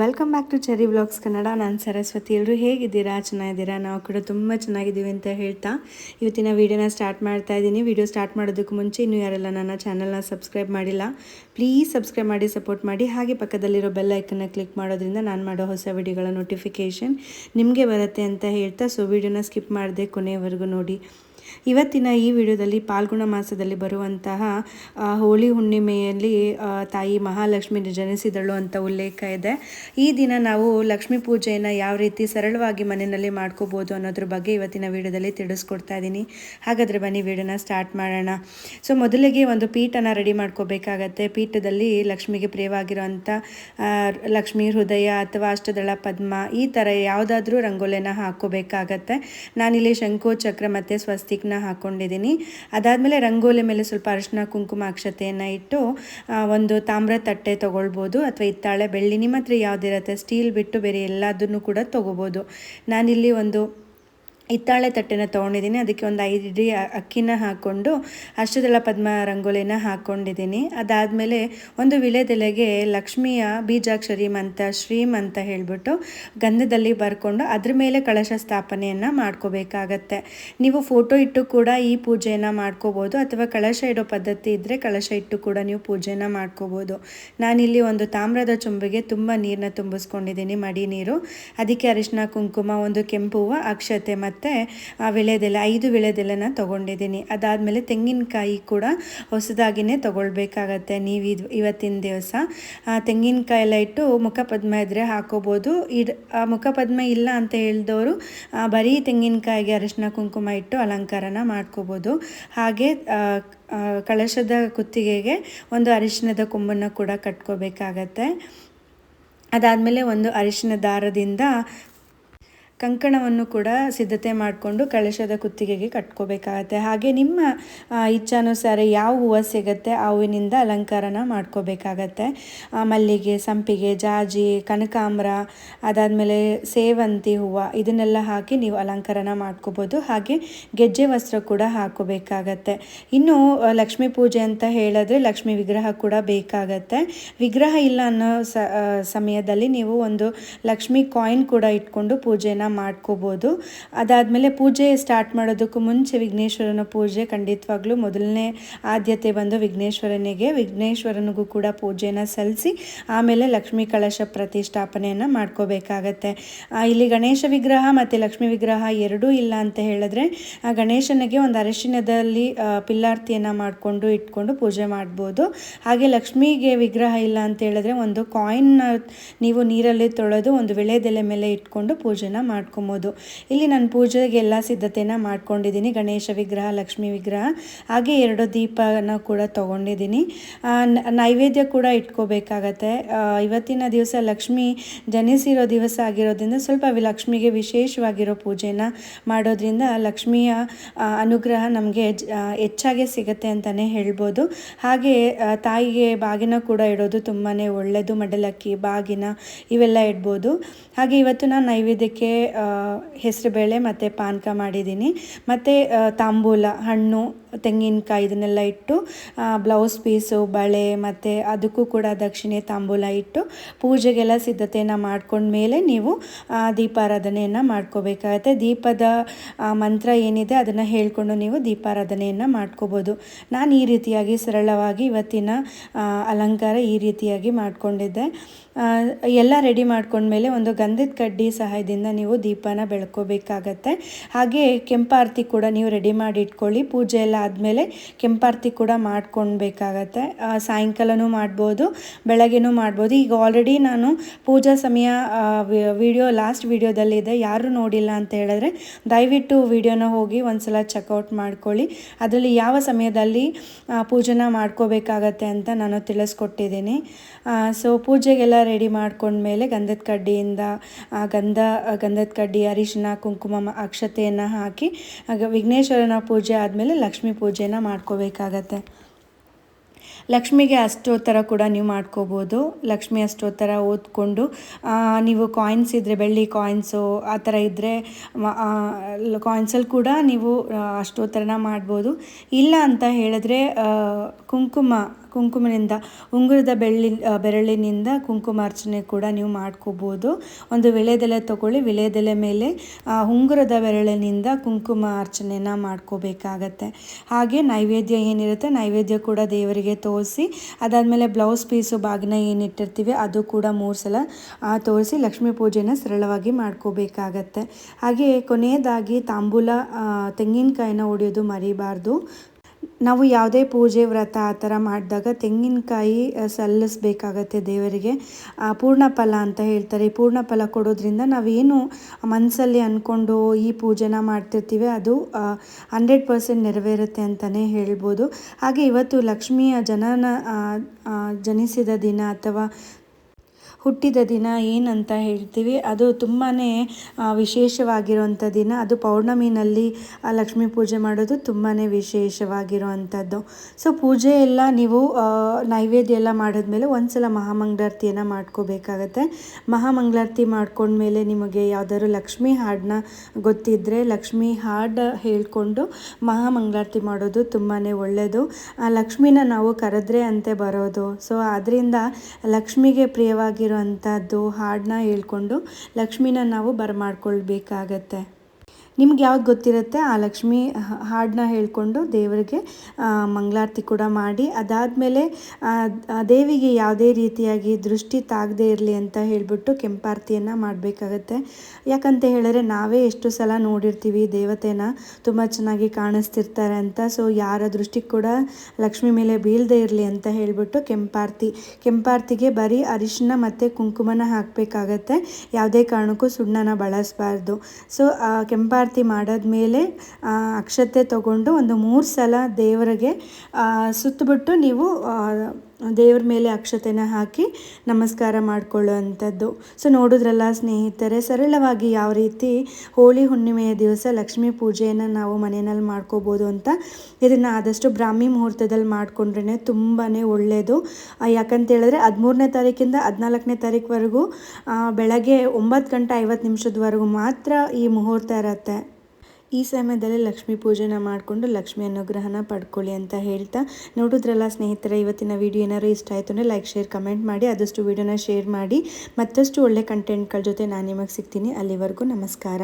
Welcome back to cherry vlogs Kannada ನಾನು ಸರಸ್ವತಿ. ಎಲ್ಲರೂ ಹೇಗಿದ್ದೀರಾ? ಚೆನ್ನಾಗಿದ್ದೀರಾ? ನಾವು ಕೂಡ ತುಂಬ ಚೆನ್ನಾಗಿದ್ದೀವಿ ಅಂತ ಹೇಳ್ತಾ ಇವತ್ತಿನ ವೀಡಿಯೋನ ಸ್ಟಾರ್ಟ್ ಮಾಡ್ತಾ ಇದ್ದೀನಿ. ವಿಡಿಯೋ ಸ್ಟಾರ್ಟ್ ಮಾಡೋದಕ್ಕೂ ಮುಂಚೆ ಇನ್ನೂ ಯಾರೆಲ್ಲ ನನ್ನ ಚಾನಲ್ನ ಸಬ್ಸ್ಕ್ರೈಬ್ ಮಾಡಿಲ್ಲ ಪ್ಲೀಸ್ ಸಬ್ಸ್ಕ್ರೈಬ್ ಮಾಡಿ ಸಪೋರ್ಟ್ ಮಾಡಿ. ಹಾಗೆ ಪಕ್ಕದಲ್ಲಿರೋ ಬೆಲ್ ಐಕನ್ನ ಕ್ಲಿಕ್ ಮಾಡೋದ್ರಿಂದ ನಾನು ಮಾಡೋ ಹೊಸ ವಿಡಿಯೋಗಳ ನೋಟಿಫಿಕೇಷನ್ ನಿಮಗೆ ಬರುತ್ತೆ ಅಂತ ಹೇಳ್ತಾ ಸೊ ವಿಡಿಯೋನ ಸ್ಕಿಪ್ ಮಾಡದೆ ಕೊನೆಯವರೆಗೂ ನೋಡಿ. ಇವತ್ತಿನ ಈ ವಿಡಿಯೋದಲ್ಲಿ ಪಾಲ್ಗುಣ ಮಾಸದಲ್ಲಿ ಬರುವಂತಹ ಹೋಳಿ ಹುಣ್ಣಿಮೆಯಲ್ಲಿ ತಾಯಿ ಮಹಾಲಕ್ಷ್ಮಿ ಜನಿಸಿದಳು ಅಂತ ಉಲ್ಲೇಖ ಇದೆ. ಈ ದಿನ ನಾವು ಲಕ್ಷ್ಮೀ ಪೂಜೆಯನ್ನು ಯಾವ ರೀತಿ ಸರಳವಾಗಿ ಮನೆಯಲ್ಲಿ ಮಾಡ್ಕೋಬೋದು ಅನ್ನೋದ್ರ ಬಗ್ಗೆ ಇವತ್ತಿನ ವಿಡಿಯೋದಲ್ಲಿ ತಿಳಿಸ್ಕೊಡ್ತಾ ಇದ್ದೀನಿ. ಹಾಗಾದರೆ ಬನ್ನಿ ವಿಡಿಯೋನ ಸ್ಟಾರ್ಟ್ ಮಾಡೋಣ. ಸೊ, ಮೊದಲಿಗೆ ಒಂದು ಪೀಠನ ರೆಡಿ ಮಾಡ್ಕೋಬೇಕಾಗತ್ತೆ. ಪೀಠದಲ್ಲಿ ಲಕ್ಷ್ಮಿಗೆ ಪ್ರಿಯವಾಗಿರುವಂಥ ಲಕ್ಷ್ಮಿ ಹೃದಯ ಅಥವಾ ಅಷ್ಟದಳ ಪದ್ಮ ಈ ಥರ ಯಾವುದಾದ್ರೂ ರಂಗೋಲಿನ ಹಾಕ್ಕೋಬೇಕಾಗತ್ತೆ. ನಾನಿಲ್ಲಿ ಶಂಕು ಚಕ್ರ ಮತ್ತು ಸ್ವಸ್ತಿಕ್ನ ಹಾಕ್ಕೊಂಡಿದ್ದೀನಿ ಅದಾದಮೇಲೆ ರಂಗೋಲಿ ಮೇಲೆ ಸ್ವಲ್ಪ ಅರಿಶಿನ ಕುಂಕುಮ ಅಕ್ಷತೆಯನ್ನು ಇಟ್ಟು ಒಂದು ತಾಮ್ರ ತಟ್ಟೆ ತೊಗೊಳ್ಬೋದು ಅಥವಾ ಹಿತ್ತಾಳೆ ಬೆಳ್ಳಿ, ನಿಮ್ಮ ಹತ್ರ ಯಾವುದಿರುತ್ತೆ, ಸ್ಟೀಲ್ ಬಿಟ್ಟು ಬೇರೆ ಎಲ್ಲದನ್ನು ಕೂಡ ತೊಗೋಬೋದು. ನಾನಿಲ್ಲಿ ಒಂದು ಹಿತ್ತಾಳೆ ತಟ್ಟೆನ ತೊಗೊಂಡಿದ್ದೀನಿ. ಅದಕ್ಕೆ ಒಂದು ಐದು ಇಡೀ ಅಕ್ಕಿನ ಹಾಕ್ಕೊಂಡು ಅಷ್ಟದಳ ಪದ್ಮ ರಂಗೋಲಿನ ಹಾಕ್ಕೊಂಡಿದ್ದೀನಿ ಅದಾದಮೇಲೆ ಒಂದು ವಿಳೆದೆಲೆಗೆ ಲಕ್ಷ್ಮಿಯ ಬೀಜಾಕ್ಷರಿ ಮಂತ ಶ್ರೀಮ್ ಅಂತ ಹೇಳಿಬಿಟ್ಟು ಗಂಧದಲ್ಲಿ ಬರ್ಕೊಂಡು ಅದ್ರ ಮೇಲೆ ಕಳಶ ಸ್ಥಾಪನೆಯನ್ನು ಮಾಡ್ಕೋಬೇಕಾಗತ್ತೆ. ನೀವು ಫೋಟೋ ಇಟ್ಟು ಕೂಡ ಈ ಪೂಜೆಯನ್ನು ಮಾಡ್ಕೋಬೋದು, ಅಥವಾ ಕಳಶ ಇಡೋ ಪದ್ಧತಿ ಇದ್ದರೆ ಕಳಶ ಇಟ್ಟು ಕೂಡ ನೀವು ಪೂಜೆನ ಮಾಡ್ಕೋಬೋದು. ನಾನಿಲ್ಲಿ ಒಂದು ತಾಮ್ರದ ಚುಂಬಿಗೆ ತುಂಬ ನೀರನ್ನ ತುಂಬಿಸ್ಕೊಂಡಿದ್ದೀನಿ, ಮಡಿ ನೀರು. ಅದಕ್ಕೆ ಅರಿಶಿನ ಕುಂಕುಮ, ಒಂದು ಕೆಂಪು ಅಕ್ಷತೆ ಮತ್ತು ವಿಳೆದೆಲೆ ಐದು ವಿಳೆದೆಲೆನ ತೊಗೊಂಡಿದ್ದೀನಿ. ಅದಾದಮೇಲೆ ತೆಂಗಿನಕಾಯಿ ಕೂಡ ಹೊಸದಾಗಿನೇ ತೊಗೊಳ್ಬೇಕಾಗತ್ತೆ. ನೀವು ಇದು ಇವತ್ತಿನ ದಿವಸ ತೆಂಗಿನಕಾಯಿ ಎಲ್ಲ ಇಟ್ಟು ಮುಖಪದ್ಮ ಇದ್ದರೆ ಹಾಕೋಬೋದು. ಇಡ್ ಆ ಮುಖಪದ್ಮ ಇಲ್ಲ ಅಂತ ಹೇಳಿದವರು ಬರೀ ತೆಂಗಿನಕಾಯಿಗೆ ಅರಿಶಿನ ಕುಂಕುಮ ಇಟ್ಟು ಅಲಂಕಾರನ ಮಾಡ್ಕೋಬೋದು. ಹಾಗೆ ಆ, ಆ, ಕಳಶದ ಕುತ್ತಿಗೆಗೆ ಒಂದು ಅರಿಶಿನದ ಕೊಂಬನ್ನು ಕೂಡ ಕಟ್ಕೋಬೇಕಾಗತ್ತೆ. ಅದಾದಮೇಲೆ ಒಂದು ಅರಿಶಿನ ದಾರದಿಂದ ಕಂಕಣವನ್ನು ಕೂಡ ಸಿದ್ಧತೆ ಮಾಡಿಕೊಂಡು ಕಳಶದ ಕುತ್ತಿಗೆಗೆ ಕಟ್ಕೋಬೇಕಾಗತ್ತೆ. ಹಾಗೆ ನಿಮ್ಮ ಇಚ್ಛಾನುಸಾರ ಯಾವ ಹೂವು ಸಿಗುತ್ತೆ ಆ ಹೂವಿನಿಂದ ಅಲಂಕಾರನ ಮಾಡ್ಕೋಬೇಕಾಗತ್ತೆ. ಮಲ್ಲಿಗೆ, ಸಂಪಿಗೆ, ಜಾಜಿ, ಕನಕಾಂಬರ, ಅದಾದಮೇಲೆ ಸೇವಂತಿ ಹೂವು, ಇದನ್ನೆಲ್ಲ ಹಾಕಿ ನೀವು ಅಲಂಕಾರನ ಮಾಡ್ಕೋಬೋದು. ಹಾಗೆ ಗೆಜ್ಜೆ ವಸ್ತ್ರ ಕೂಡ ಹಾಕೋಬೇಕಾಗತ್ತೆ. ಇನ್ನು ಲಕ್ಷ್ಮೀ ಪೂಜೆ ಅಂತ ಹೇಳಿದ್ರೆ ಲಕ್ಷ್ಮೀ ವಿಗ್ರಹ ಕೂಡ ಬೇಕಾಗತ್ತೆ. ವಿಗ್ರಹ ಇಲ್ಲ ಅನ್ನೋ ಸಮಯದಲ್ಲಿ ನೀವು ಒಂದು ಲಕ್ಷ್ಮಿ ಕಾಯಿನ್ ಕೂಡ ಇಟ್ಕೊಂಡು ಪೂಜೆನ ಮಾಡ್ಕೋಬೋದು. ಅದಾದಮೇಲೆ ಪೂಜೆ ಸ್ಟಾರ್ಟ್ ಮಾಡೋದಕ್ಕೂ ಮುಂಚೆ ವಿಘ್ನೇಶ್ವರನ ಪೂಜೆ ಖಂಡಿತವಾಗ್ಲೂ ಮೊದಲನೇ ಆದ್ಯತೆ ಬಂದು ವಿಘ್ನೇಶ್ವರನಿಗೆ. ವಿಘ್ನೇಶ್ವರನಿಗೂ ಕೂಡ ಪೂಜೆನ ಸಲ್ಲಿಸಿ ಆಮೇಲೆ ಲಕ್ಷ್ಮೀ ಕಳಶ ಪ್ರತಿಷ್ಠಾಪನೆಯನ್ನು ಮಾಡ್ಕೋಬೇಕಾಗತ್ತೆ. ಇಲ್ಲಿ ಗಣೇಶ ವಿಗ್ರಹ ಮತ್ತು ಲಕ್ಷ್ಮೀ ವಿಗ್ರಹ ಎರಡೂ ಇಲ್ಲ ಅಂತ ಹೇಳಿದ್ರೆ ಗಣೇಶನಿಗೆ ಒಂದು ಅರಿಶಿನದಲ್ಲಿ ಪಿಲ್ಲಾರ್ತಿಯನ್ನು ಮಾಡಿಕೊಂಡು ಇಟ್ಕೊಂಡು ಪೂಜೆ ಮಾಡ್ಬೋದು. ಹಾಗೆ ಲಕ್ಷ್ಮಿಗೆ ವಿಗ್ರಹ ಇಲ್ಲ ಅಂತ ಹೇಳಿದ್ರೆ ಒಂದು ಕಾಯಿನ್ನ ನೀವು ನೀರಲ್ಲಿ ತೊಳೆದು ಒಂದು ವಿಳೆದೆಲೆ ಮೇಲೆ ಇಟ್ಕೊಂಡು ಪೂಜೆನ ಮಾಡ್ಕೊಬೋದು. ಇಲ್ಲಿ ನಾನು ಪೂಜೆಗೆ ಎಲ್ಲ ಸಿದ್ಧತೆನ ಮಾಡ್ಕೊಂಡಿದ್ದೀನಿ. ಗಣೇಶ ವಿಗ್ರಹ, ಲಕ್ಷ್ಮಿ ವಿಗ್ರಹ, ಹಾಗೆ ಎರಡು ದೀಪನ ಕೂಡ ತೊಗೊಂಡಿದ್ದೀನಿ. ನೈವೇದ್ಯ ಕೂಡ ಇಟ್ಕೋಬೇಕಾಗತ್ತೆ. ಇವತ್ತಿನ ದಿವಸ ಲಕ್ಷ್ಮಿ ಜನಿಸಿರೋ ದಿವಸ ಆಗಿರೋದ್ರಿಂದ ಸ್ವಲ್ಪ ಲಕ್ಷ್ಮಿಗೆ ವಿಶೇಷವಾಗಿರೋ ಪೂಜೆನ ಮಾಡೋದ್ರಿಂದ ಲಕ್ಷ್ಮಿಯ ಅನುಗ್ರಹ ನಮಗೆ ಹೆಚ್ಚಾಗಿ ಸಿಗುತ್ತೆ ಅಂತಲೇ ಹೇಳ್ಬೋದು. ಹಾಗೆ ತಾಯಿಗೆ ಬಾಗಿನ ಕೂಡ ಇಡೋದು ತುಂಬಾ ಒಳ್ಳೆಯದು ಮಡಲಕ್ಕಿ, ಬಾಗಿನ ಇವೆಲ್ಲ ಇಡ್ಬೋದು. ಹಾಗೆ ಇವತ್ತು ನಾನು ನೈವೇದ್ಯಕ್ಕೆ ಹೆಸರುಬೇಳೆ ಮತ್ತು ಪಾನಕ ಮಾಡಿದ್ದೀನಿ. ಮತ್ತು ತಾಂಬೂಲ, ಹಣ್ಣು, ತೆಂಗಿನಕಾಯಿ ಇದನ್ನೆಲ್ಲ ಇಟ್ಟು ಬ್ಲೌಸ್ ಪೀಸು, ಬಳೆ ಮತ್ತು ಅದಕ್ಕೂ ಕೂಡ ದಕ್ಷಿಣೆ ತಾಂಬೂಲ ಇಟ್ಟು, ಪೂಜೆಗೆಲ್ಲ ಸಿದ್ಧತೆಯನ್ನು ಮಾಡ್ಕೊಂಡ್ಮೇಲೆ ನೀವು ದೀಪಾರಾಧನೆಯನ್ನು ಮಾಡ್ಕೋಬೇಕಾಗತ್ತೆ. ದೀಪದ ಮಂತ್ರ ಏನಿದೆ ಅದನ್ನು ಹೇಳ್ಕೊಂಡು ನೀವು ದೀಪಾರಾಧನೆಯನ್ನು ಮಾಡ್ಕೋಬೋದು. ನಾನು ಈ ರೀತಿಯಾಗಿ ಸರಳವಾಗಿ ಇವತ್ತಿನ ಅಲಂಕಾರ ಈ ರೀತಿಯಾಗಿ ಮಾಡಿಕೊಂಡಿದ್ದೆ. ಎಲ್ಲ ರೆಡಿ ಮಾಡ್ಕೊಂಡ್ಮೇಲೆ ಒಂದು ಗಂಧದ ಕಡ್ಡಿ ಸಹಾಯದಿಂದ ನೀವು ದೀಪನ ಬೆಳ್ಕೋಬೇಕಾಗತ್ತೆ. ಹಾಗೆ ಕೆಂಪಾರತಿ ಕೂಡ ನೀವು ರೆಡಿ ಮಾಡಿ ಇಟ್ಕೊಳ್ಳಿ. ಪೂಜೆ ಎಲ್ಲ ಆದಮೇಲೆ ಕೆಂಪಾರತಿ ಕೂಡ ಮಾಡ್ಕೊಳ್ಬೇಕಾಗತ್ತೆ ಸಾಯಂಕಾಲನೂ ಮಾಡ್ಬೋದು, ಬೆಳಗ್ಗೆನೂ ಮಾಡ್ಬೋದು. ಈಗ ಆಲ್ರೆಡಿ ನಾನು ಪೂಜಾ ಸಮಯ ವಿಡಿಯೋ ಲಾಸ್ಟ್ ವಿಡಿಯೋದಲ್ಲಿದೆ ಯಾರು ನೋಡಿಲ್ಲ ಅಂತ ಹೇಳಿದ್ರೆ ದಯವಿಟ್ಟು ವಿಡಿಯೋನ ಹೋಗಿ ಒಂದ್ಸಲ ಚೆಕ್ಔಟ್ ಮಾಡ್ಕೊಳ್ಳಿ. ಅದರಲ್ಲಿ ಯಾವ ಸಮಯದಲ್ಲಿ ಪೂಜೆನ ಮಾಡ್ಕೋಬೇಕಾಗತ್ತೆ ಅಂತ ನಾನು ತಿಳಿಸ್ಕೊಟ್ಟಿದ್ದೀನಿ. ಸೊ ಪೂಜೆಗೆಲ್ಲ ರೆಡಿ ಮಾಡ್ಕೊಂಡ್ಮೇಲೆ ಗಂಧದ ಕಡ್ಡಿಯಿಂದ ಗಂಧ ಗಂಧ ಗಂಧದ ಕಡ್ಡಿ, ಅರಿಶಿನ, ಕುಂಕುಮ ಅಕ್ಷತೆಯನ್ನು ಹಾಕಿ, ಆಗ ವಿಘ್ನೇಶ್ವರನ ಪೂಜೆ ಆದಮೇಲೆ ಲಕ್ಷ್ಮೀ ಪೂಜೆನ ಮಾಡ್ಕೋಬೇಕಾಗತ್ತೆ. ಲಕ್ಷ್ಮಿಗೆ ಅಷ್ಟೋತ್ತರ ಕೂಡ ನೀವು ಮಾಡ್ಕೋಬೋದು. ಲಕ್ಷ್ಮಿ ಅಷ್ಟೋತ್ತರ ಓದ್ಕೊಂಡು ನೀವು ಕಾಯಿನ್ಸ್ ಇದ್ದರೆ ಬೆಳ್ಳಿ ಕಾಯಿನ್ಸು ಆ ಥರ ಇದ್ದರೆ ಕಾಯಿನ್ಸಲ್ಲಿ ಕೂಡ ನೀವು ಅಷ್ಟೋತ್ತರನ ಮಾಡ್ಬೋದು. ಇಲ್ಲ ಅಂತ ಹೇಳಿದ್ರೆ ಕುಂಕುಮ ಕುಂಕುಮದಿಂದ ಉಂಗುರದ ಬೆಳ್ಳಿ ಬೆರಳಿನಿಂದ ಕುಂಕುಮಾರ್ಚನೆ ಕೂಡ ನೀವು ಮಾಡ್ಕೋಬೋದು. ಒಂದು ವಿಳೆದೆಲೆ ತಗೊಳ್ಳಿ, ವಿಳೆದೆಲೆ ಮೇಲೆ ಉಂಗುರದ ಬೆರಳಿನಿಂದ ಕುಂಕುಮ ಅರ್ಚನೆನ ಮಾಡ್ಕೋಬೇಕಾಗತ್ತೆ. ಹಾಗೆ ನೈವೇದ್ಯ ಏನಿರುತ್ತೆ, ನೈವೇದ್ಯ ಕೂಡ ದೇವರಿಗೆ ತೋರಿಸಿ, ಅದಾದಮೇಲೆ ಬ್ಲೌಸ್ ಪೀಸು ಬಾಗಿನ ಏನಿಟ್ಟಿರ್ತೀವಿ, ಅದು ಕೂಡ ಮೂರು ಸಲ ತೋರಿಸಿ ಲಕ್ಷ್ಮೀ ಪೂಜೆನ ಸರಳವಾಗಿ ಮಾಡ್ಕೋಬೇಕಾಗತ್ತೆ. ಹಾಗೆ ಕೊನೆಯದಾಗಿ ತಾಂಬೂಲ ತೆಂಗಿನಕಾಯಿನ ಹೊಡೆಯೋದು ಮರಿಬಾರ್ದು. ನಾವು ಯಾವುದೇ ಪೂಜೆ ವ್ರತ ಆ ಥರ ಮಾಡಿದಾಗ ತೆಂಗಿನಕಾಯಿ ಸಲ್ಲಿಸಬೇಕಾಗತ್ತೆ ದೇವರಿಗೆ. ಪೂರ್ಣ ಫಲ ಅಂತ ಹೇಳ್ತಾರೆ. ಈ ಪೂರ್ಣ ಫಲ ಕೊಡೋದ್ರಿಂದ ನಾವೇನು ಮನಸ್ಸಲ್ಲಿ ಅಂದ್ಕೊಂಡು ಈ ಪೂಜೆನ ಮಾಡ್ತಿರ್ತೀವಿ, ಅದು ಹಂಡ್ರೆಡ್ ಪರ್ಸೆಂಟ್ ನೆರವೇರುತ್ತೆ ಅಂತಲೇ ಹೇಳ್ಬೋದು. ಹಾಗೆ ಇವತ್ತು ಲಕ್ಷ್ಮಿಯ ಜನನ ಜನಿಸಿದ ದಿನ ಅಥವಾ ಹುಟ್ಟಿದ ದಿನ ಏನಂತ ಹೇಳ್ತೀವಿ? ಅದು ತುಂಬಾ ವಿಶೇಷವಾಗಿರುವಂಥ ದಿನ. ಅದು ಪೌರ್ಣಮಿನಲ್ಲಿ ಲಕ್ಷ್ಮೀ ಪೂಜೆ ಮಾಡೋದು ತುಂಬಾ ವಿಶೇಷವಾಗಿರುವಂಥದ್ದು ಸೊ, ಪೂಜೆ ಎಲ್ಲ ನೀವು ನೈವೇದ್ಯ ಎಲ್ಲ ಮಾಡಿದ್ಮೇಲೆ ಒಂದ್ಸಲ ಮಹಾಮಂಗಳಾರತಿಯನ್ನು ಮಾಡ್ಕೋಬೇಕಾಗತ್ತೆ. ಮಹಾಮಂಗಳಾರತಿ ಮಾಡ್ಕೊಂಡ್ಮೇಲೆ ನಿಮಗೆ ಯಾವ್ದಾದ್ರು ಲಕ್ಷ್ಮೀ ಹಾಡನ್ನ ಗೊತ್ತಿದ್ದರೆ ಲಕ್ಷ್ಮೀ ಹಾಡು ಹೇಳ್ಕೊಂಡು ಮಹಾಮಂಗಳಾರತಿ ಮಾಡೋದು ತುಂಬಾ ಒಳ್ಳೆಯದು ಆ, ಲಕ್ಷ್ಮಿನ ನಾವು ಕರೆದ್ರೆ ಅಂತೆ ಬರೋದು. ಸೊ ಅದರಿಂದ ಲಕ್ಷ್ಮಿಗೆ ಪ್ರಿಯವಾಗಿರುವಂಥದ್ದು ಹಾಡನ್ನ ಹೇಳ್ಕೊಂಡು ಲಕ್ಷ್ಮಿನ ನಾವು ಬರಮಾಡ್ಕೊಳ್ಬೇಕಾಗತ್ತೆ. ನಿಮ್ಗೆ ಯಾವ್ದು ಗೊತ್ತಿರುತ್ತೆ? ಆ ಲಕ್ಷ್ಮಿ ಹಾಡನ್ನ ಹೇಳಿಕೊಂಡು ದೇವರಿಗೆ ಮಂಗಳಾರತಿ ಕೂಡ ಮಾಡಿ. ಅದಾದಮೇಲೆ ದೇವಿಗೆ ಯಾವುದೇ ರೀತಿಯಾಗಿ ದೃಷ್ಟಿ ತಾಗದೇ ಇರಲಿ ಅಂತ ಹೇಳಿಬಿಟ್ಟು ಕೆಂಪಾರತಿಯನ್ನು ಮಾಡಬೇಕಾಗತ್ತೆ. ಯಾಕಂತ ಹೇಳಿದ್ರೆ ನಾವೇ ಎಷ್ಟು ಸಲ ನೋಡಿರ್ತೀವಿ ದೇವತೆನ ತುಂಬ ಚೆನ್ನಾಗಿ ಕಾಣಿಸ್ತಿರ್ತಾರೆ ಅಂತ. ಸೊ ಯಾರ ದೃಷ್ಟಿ ಕೂಡ ಲಕ್ಷ್ಮಿ ಮೇಲೆ ಬೀಳದೇ ಇರಲಿ ಅಂತ ಹೇಳಿಬಿಟ್ಟು ಕೆಂಪಾರತಿ, ಕೆಂಪಾರತಿಗೆ ಬರೀ ಅರಿಶಿನ ಮತ್ತು ಕುಂಕುಮನ ಹಾಕಬೇಕಾಗತ್ತೆ. ಯಾವುದೇ ಕಾರಣಕ್ಕೂ ಸುಣ್ಣನ ಬಳಸಬಾರ್ದು. ಸೊ ಕೆಂಪಾರತಿ ಮಾಡಾದ್ಮೇಲೆ ಅಕ್ಷತೆ ತಗೊಂಡು ಒಂದು ಮೂರು ಸಲ ದೇವರಿಗೆ ಸುತ್ತಬಿಟ್ಟು ನೀವು ದೇವ್ರ ಮೇಲೆ ಅಕ್ಷತೆನ ಹಾಕಿ ನಮಸ್ಕಾರ ಮಾಡ್ಕೊಳ್ಳುವಂಥದ್ದು. ಸೊ ನೋಡಿದ್ರಲ್ಲ ಸ್ನೇಹಿತರೆ, ಸರಳವಾಗಿ ಯಾವ ರೀತಿ ಹೋಳಿ ಹುಣ್ಣಿಮೆಯ ದಿವಸ ಲಕ್ಷ್ಮೀ ಪೂಜೆಯನ್ನು ನಾವು ಮನೆಯಲ್ಲಿ ಮಾಡ್ಕೋಬೋದು ಅಂತ ಇದನ್ನು ಆದಷ್ಟು ಬ್ರಾಹ್ಮಿ ಮುಹೂರ್ತದಲ್ಲಿ ಮಾಡಿಕೊಂಡ್ರೆ ತುಂಬಾ ಒಳ್ಳೆಯದು ಯಾಕಂತೇಳಿದ್ರೆ ಹದಿಮೂರನೇ ತಾರೀಕಿಂದ ಹದಿನಾಲ್ಕನೇ ತಾರೀಕುವರೆಗೂ ಬೆಳಗ್ಗೆ ಒಂಬತ್ತು ಗಂಟೆ ಐವತ್ತು ನಿಮಿಷದವರೆಗೂ ಮಾತ್ರ ಈ ಮುಹೂರ್ತ ಇರುತ್ತೆ. ಈ ಸಮಯದಲ್ಲಿ ಲಕ್ಷ್ಮೀ ಪೂಜೆನ ಮಾಡಿಕೊಂಡು ಲಕ್ಷ್ಮಿ ಅನುಗ್ರಹನ ಪಡ್ಕೊಳ್ಳಿ ಅಂತ ಹೇಳ್ತಾ ನೋಡಿದ್ರಲ್ಲ ಸ್ನೇಹಿತರೆ, ಇವತ್ತಿನ ವೀಡಿಯೋ ಏನಾದ್ರು ಇಷ್ಟ ಆಯಿತು ಅಂದರೆ ಲೈಕ್ ಶೇರ್ ಕಮೆಂಟ್ ಮಾಡಿ, ಆದಷ್ಟು ವಿಡಿಯೋನ ಶೇರ್ ಮಾಡಿ. ಮತ್ತಷ್ಟು ಒಳ್ಳೆ ಕಂಟೆಂಟ್ಗಳ ಜೊತೆ ನಾನು ನಿಮಗೆ ಸಿಗ್ತೀನಿ. ಅಲ್ಲಿವರೆಗೂ ನಮಸ್ಕಾರ.